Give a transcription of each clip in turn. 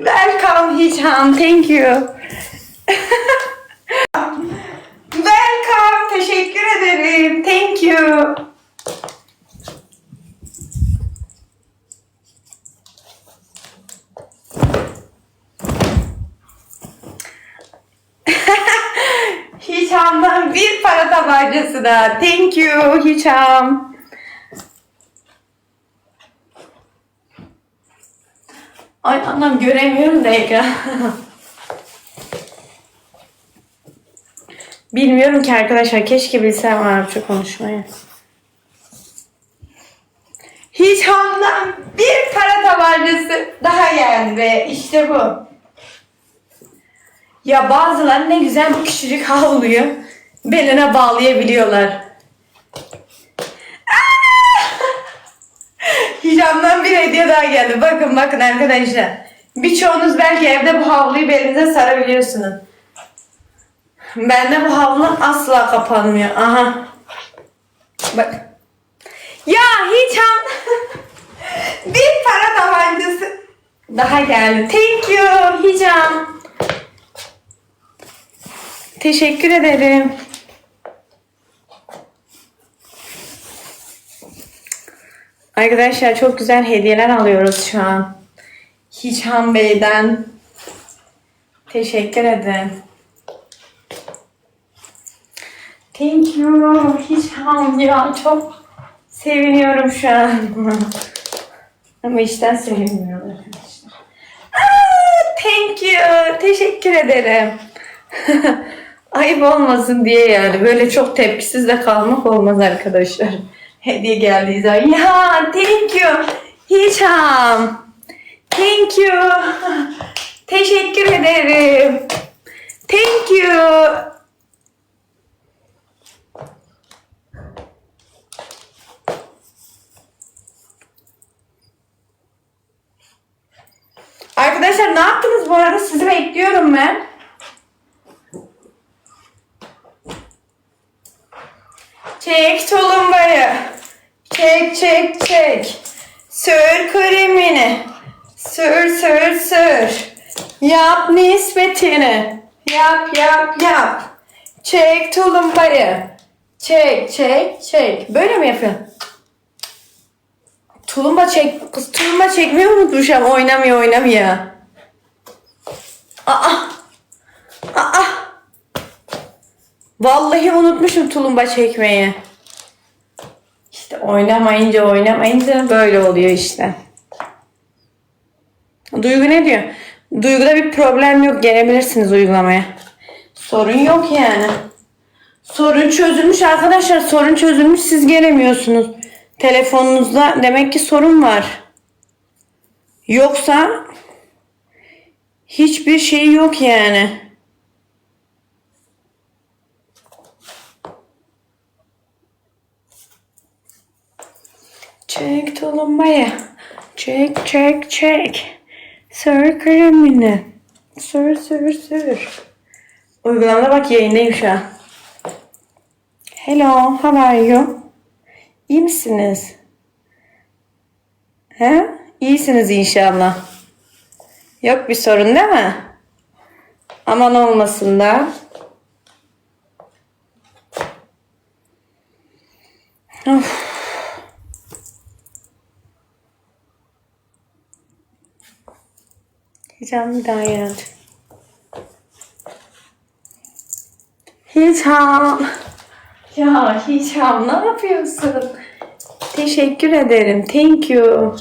Welcome Hichan. Thank you. Welcome. Teşekkür ederim. Thank you. Hiçam'dan bir para tabancası da. Thank you Hiçam. Ay anlam göremiyorum da ekran. Bilmiyorum ki arkadaşlar. Keşke bilsem Arapça konuşmayı. Hiç hamdan bir para tabancası daha be. İşte bu. Ya bazıları ne güzel bu küçücük havluyu beline bağlayabiliyorlar. Hicamdan bir hediye daha geldi. Bakın bakın arkadaşlar. Birçoğunuz belki evde bu havluyu belinize sarabiliyorsunuz. Bende bu havlu asla kapanmıyor. Aha. Bak. Ya Hicam. bir para tabancası daha geldi. Thank you Hicam. Teşekkür ederim. Arkadaşlar çok güzel hediyeler alıyoruz şu an. Hiçhan Bey'den. Teşekkür ederim. Thank you Hiçhan ya çok seviniyorum şu an. Ama işten sevinmiyorum arkadaşlar. Thank you. Teşekkür ederim. Ayıp olmasın diye yani. Böyle çok tepkisiz de kalmak olmaz arkadaşlar. Hediye geldiği zaman. Ya thank you. Hiçam. Thank you. Teşekkür ederim. Thank you. Arkadaşlar ne yaptınız bu arada? Sizi bekliyorum ben. Çek tulumbayı. Çek çek çek. Sür kremini. Sür sür sür. Yap nispetini. Yap yap yap. Çek tulumbayı. Çek çek çek. Böyle mi yapıyorsun? Tulumba çek. Kız tulumba çekmeyi unutmuşum. Oynamıyor oynamıyor. Aa. Aa. Vallahi unutmuşum tulumba çekmeyi. İşte oynamayınca oynamayınca böyle oluyor işte. Duygu ne diyor? Duyguda bir problem yok. Gelebilirsiniz uygulamaya. Sorun yok yani. Sorun çözülmüş arkadaşlar. Sorun çözülmüş. Siz gelemiyorsunuz. Telefonunuzda demek ki sorun var. Yoksa hiçbir şey yok yani. Çek tulumbayı. Çek çek çek. Sür kremini. Sür sür sür. Uygulamada bak yayındayım şu an. Hello, how are you? İyi misiniz? He? İyisiniz inşallah. Yok bir sorun değil mi? Aman olmasın da. Of. Bir daha geldi. Hicam. Ya Hicam ne yapıyorsun? Teşekkür ederim. Thank you.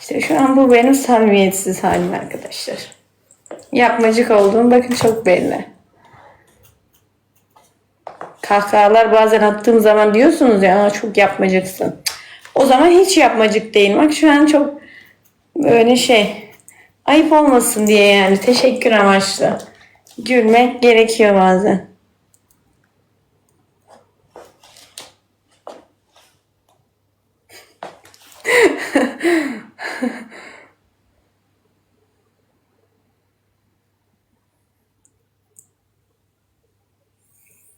İşte şu an bu benim samimiyetsiz halim arkadaşlar. Yapmacık olduğum bakın çok belli. Kahkahalar bazen attığım zaman diyorsunuz ya "Aa, çok yapmacıksın. Cık, O zaman hiç yapmacık değil. Bak şu an çok böyle şey ayıp olmasın diye yani teşekkür amaçlı. Gülmek gerekiyor bazen.